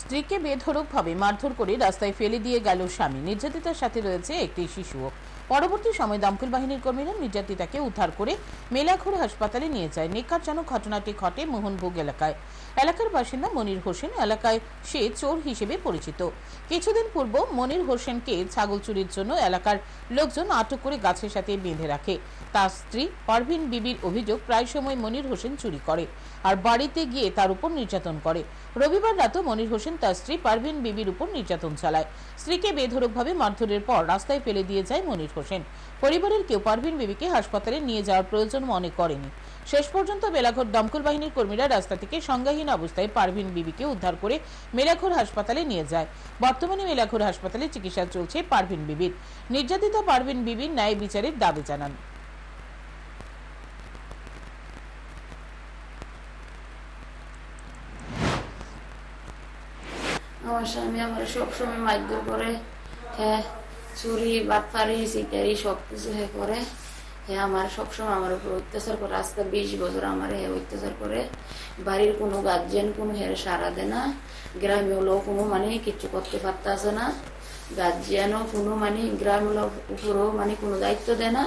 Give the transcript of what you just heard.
স্ত্রীকে বেধড়কভাবে মারধর করে রাস্তায় ফেলে দিয়ে গেল স্বামী। নির্যাতিতার সাথে রয়েছে একটি শিশুও। পরবর্তী সময় দমকল বাহিনীর কর্মীরা নির্যাতিতাকে উদ্ধার করে মেলাঘোর হাসপাতালে নিয়ে যায়। নিকারজনক ঘটনাটি ঘটে মোহনভোগ এলাকায়। এলাকার বাসিন্দা মনির হোসেন এলাকায় সে চোর হিসেবে পরিচিত। কিছুদিন পূর্ব মনির হোসেনকে ছাগল চুরির জন্য এলাকার লোকজন আটক করে গাছের সাথে বেঁধে রাখে। তার স্ত্রী পারভিন বিবির অভিযোগ, প্রায় সময় মনির হোসেন চুরি করে আর বাড়িতে গিয়ে তার উপর নির্যাতন করে। রবিবার রাতেও মনির হোসেন তার স্ত্রী পারভিন বিবির উপর নির্যাতন চালায়। স্ত্রীকে বেধড়কভাবে মারধরের পর রাস্তায় ফেলে দিয়ে যায় মনির হোসেন। পরিবারের কেউ পারভিন বিবিকে হাসপাতালে নিয়ে যাওয়ার প্রয়োজন মনে করেনি। শেষ পর্যন্ত বেলাঘর দমকল বাহিনীর কর্মীরা রাস্তা থেকে সংজ্ঞাহীন অবস্থায় পারভিন বিবিকে উদ্ধার করে মেলাঘর হাসপাতালে নিয়ে যায়। বর্তমানে মেলাঘর হাসপাতালে চিকিৎসা চলছে পারভিন বিবির। নির্যাতিতা পারভিন বিবির ন্যায় বিচারের দাবি জানান। আমার স্বামী আমার সবসময় মারধর করে। হ্যাঁ চুরি, বাটপারি সিটারি সব কিছু হ্যাঁ করে। হ্যাঁ আমার সবসময় আমার উপর অত্যাচার করে। আজকে বিশ বছর আমার হ্যাঁ অত্যাচার করে। বাড়ির কোনো গার্জেন, কোনো হ্যাঁ সারা দেয় না। গ্রামে হলেও কোনো মানে কিচ্ছু করতে পারতেছে না। গার্জিয়ানও কোনো মানে গ্রামের উপরেও মানে কোনো দায়িত্ব দেয় না।